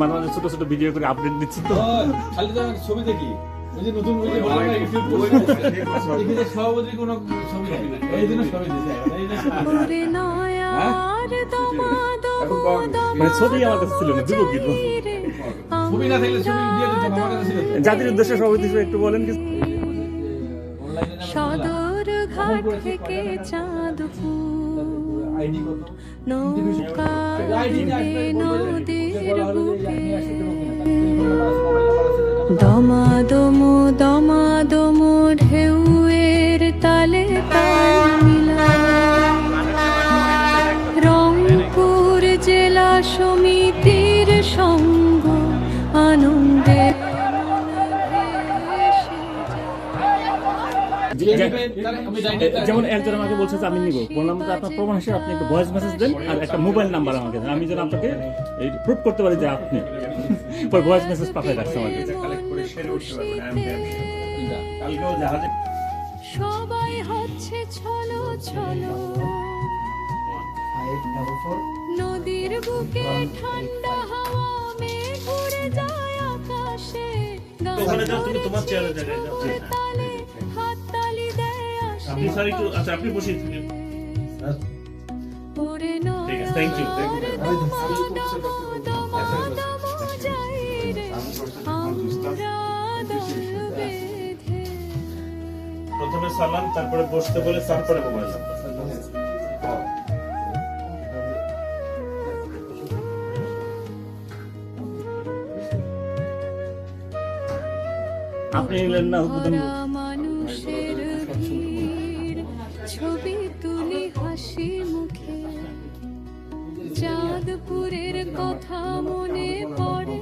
মাঝে মাঝে ছোট ছোট ভিডিও করে আপডেট দিচ্ছি তো। খালি তো ছবি দেখি। ওই যে নতুন কোনো ছবি এই জন্য ছবি দিছি। মানে ছবি আমার কাছে ছিল না দিব কি ছবি না থাকলে ছবি দিয়ে দিতাম আমার কাছে ছিল। জাতির উদ্দেশ্যে সভাপতি হিসেবে একটু বলেন নামে সদর ঘাট থেকে চাঁদপুর। আইডি কত? দমা দমা দমাদম দমাদম ঢেউয়ের তালে তাল মিলায়। রংপুর জেলা সমিতির যেমন একজন আমাকে বলছে যে আমি নিব। বললাম যে আপনার প্রমাণ হিসেবে আপনি একটা ভয়েস মেসেজ দেন আর একটা মোবাইল নাম্বার আমাকে দেন। আমি যেন আপনাকে প্রুভ করতে পারি যে আপনি পর ভয়েস মেসেজ পাঠিয়ে রাখছে আমার কাছে সবাই হচ্ছে ছলো ছলো। নদীর বুকে ঠান্ডা হাওয়া মেঘ উড়ে যায় আকাশে। ওখানে যাও, তুমি তোমার চেয়ারে জায়গায় যাও। আপনি স্যার একটু আচ্ছা আপনি বসে ওরে ঠিক আছে, thank you. প্রথমে সালাম তারপরে বসতে বলে তারপরে মোবাইল আপনি নিলেন না উদ্বোধন ছবি তুলি হাসি মুখে। চাঁদপুরের কথা মনে পড়ে।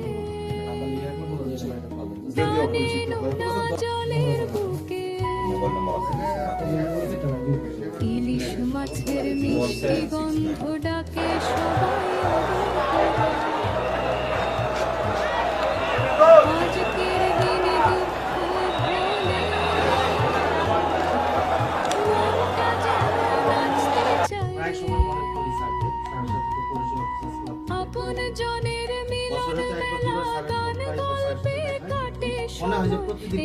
নোনা জলের বুকে। ইলিশ মাছের মিষ্টি গন্ধ ডাকে সবাই। আপন জনের মিলন মেলা গান গল্পে কাটে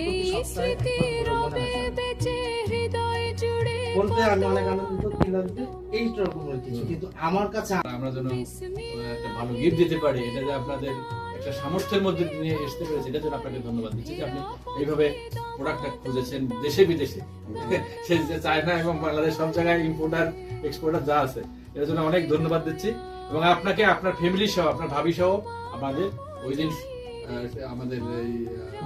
এই স্মৃতি রবে বেঁচে হৃদয় জুড়ে বলতে আমি অনেক আনন্দিত ছিলাম যে এইরকম কিছু। কিন্তু আমার কাছে আমরা যেন একটা ভালো গিফট দিতে পারি এটা যে আপনাদের একটা সামর্থ্যের মধ্যে নিয়ে আসতে পেরেছে এটার জন্য আপনাকে ধন্যবাদ দিচ্ছি যে আপনি এইভাবে প্রোডাক্টটা খুঁজেছেন দেশে বিদেশে। সে যে চায়না এবং বাংলাদেশ সব জায়গায় ইম্পোর্টার এক্সপোর্টার যা আছে এর জন্য অনেক ধন্যবাদ দিচ্ছি। এবং আপনাকে আপনার ফ্যামিলি সহ আপনার ভাবি সহ আমাদের ওই দিন আমাদের এই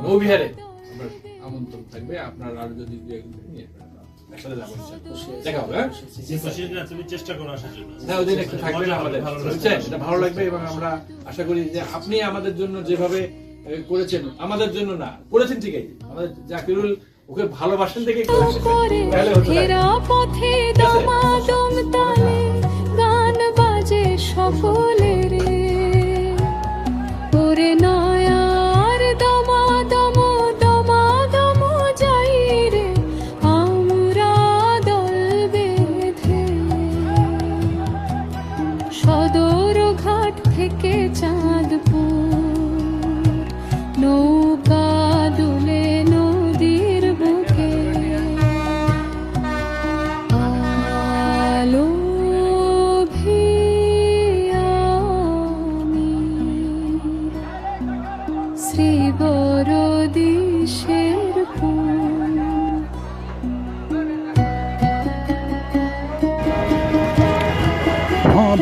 নৌবিহারে আপনার আমন্ত্রণ থাকবে। আপনার আর যদি। আমরা ভালো লাগবে। এবং আমরা আশা করি যে আপনি আমাদের জন্য যেভাবে করেছেন আমাদের জন্য না করেছেন ঠিকই। আমাদের জাকিরুল ওকে ভালোবাসেন থেকে ফুলে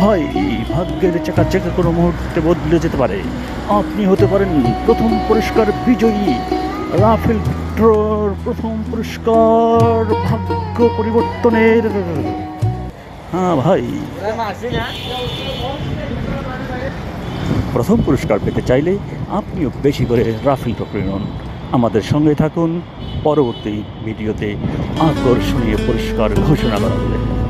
ভাই ভাগ্যের চাকা চেকা কোনো মুহূর্তে বদলে যেতে পারে। আপনি হতে পারেন প্রথম পুরস্কার বিজয়ী, রাফেল ভিক্টর প্রথম পুরস্কার ভাগ্য পরিবর্তনের। হ্যাঁ ভাই। প্রথম পুরস্কার পেতে চাইলে আপনিও বেশি করে রাফেল টপরে নিন। আমাদের সঙ্গে থাকুন, পরবর্তী ভিডিওতে আকর্ষণীয় পুরস্কার ঘোষণা করা হবে।